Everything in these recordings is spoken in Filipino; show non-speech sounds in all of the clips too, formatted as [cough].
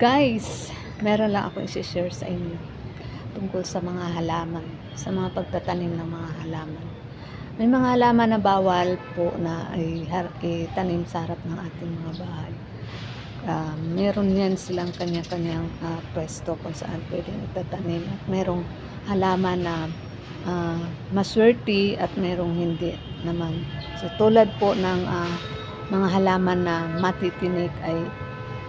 Guys, meron lang ako i-share sa inyo tungkol sa mga halaman, sa mga pagtatanim ng mga halaman. May mga halaman na bawal po na itanim sa harap ng ating mga bahay. Ah, meron yan silang kanya-kanyang ah, pwesto kung saan pwedeng itatanim at merong halaman na ah, maswerte at merong hindi naman. So tulad po ng ah, mga halaman na matitinik ay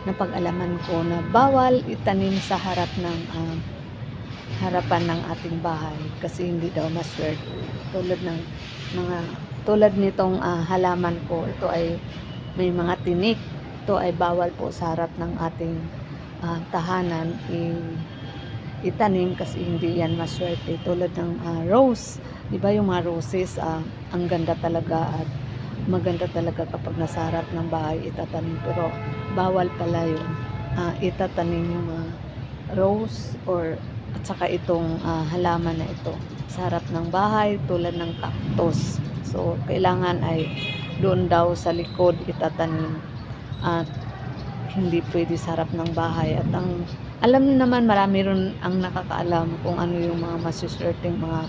napag-alaman ko na bawal itanim sa harap ng ah, harapan ng ating bahay kasi hindi daw maswerte. Tulad ng mga tulad nitong ah, halaman ko, ito ay may mga tinik. Ito ay bawal po sa harap ng ating ah, tahanan i- itanim kasi hindi yan maswerte. Tulad ng ah, rose, di ba yung mga roses, ah, ang ganda talaga at maganda talaga kapag nasa harap ng bahay itatanim. Pero bawal pala yun. Ah, itatanim yung mga rose or at saka itong ah, halaman na ito sa harap ng bahay tulad ng cactus. So, kailangan ay doon daw sa likod itatanim at hindi pwede sa harap ng bahay. At ang alam niyo naman marami rin ang nakakaalam kung ano yung mga masuswerteng mga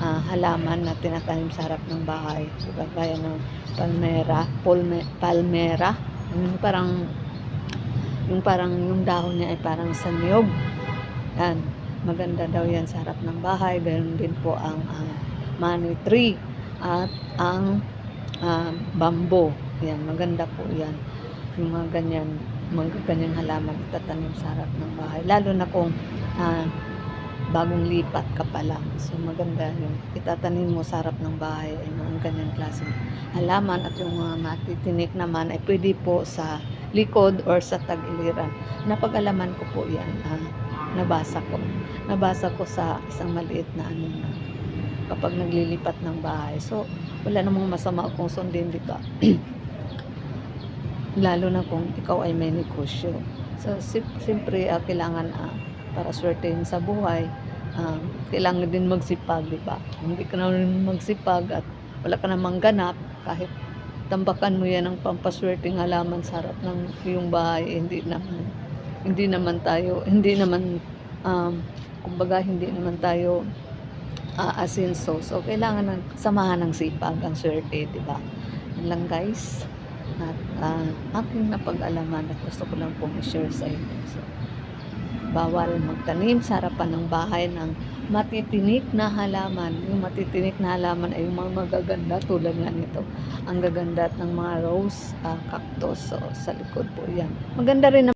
ah, halaman na tinatanim sa harap ng bahay. So, gaya ng palmera, palme, palmera, parang yung parang yung dahon niya ay parang sanyog. Yan, maganda daw yan sa harap ng bahay. Ganoon din po ang ah, money tree at ang ah, bamboo. Yan, maganda po yan. Yung mga ganyan, mga ganyang halaman itatanim sa harap ng bahay. Lalo na kung ah, bagong lipat ka pa lang. So maganda yung itatanim mo sa harap ng bahay ay mga ganyang klaseng halaman at yung mga matitinik naman ay pwede po sa likod or sa tagiliran. Napag-alaman ko po yan. ah, nabasa ko. Nabasa ko sa isang maliit na ano na kapag naglilipat ng bahay. So, wala namang masama kung sundin, di ba? [clears throat] Lalo na kung ikaw ay may negosyo. So, siyempre, ah, kailangan ah, para swertein sa buhay, ah, kailangan din magsipag, di ba? Hindi ka na magsipag at wala ka namang ganap, kahit tambakan mo yan ng pampaswerteng halaman sa harap ng iyong bahay, hindi naman hindi naman tayo, hindi naman um, kumbaga hindi naman tayo aasinso. So, kailangan ng samahan ng sipag ang swerte, di ba? Yan lang guys. At ah, aking napag-alaman at gusto ko lang pong i-share sa inyo. So, bawal magtanim sa harapan ng bahay ng matitinik na halaman. Yung matitinik na halaman ay yung mga magaganda tulad nga nito. Ang gaganda ng mga rose, ah, cactus. So, sa likod po yan. Maganda rin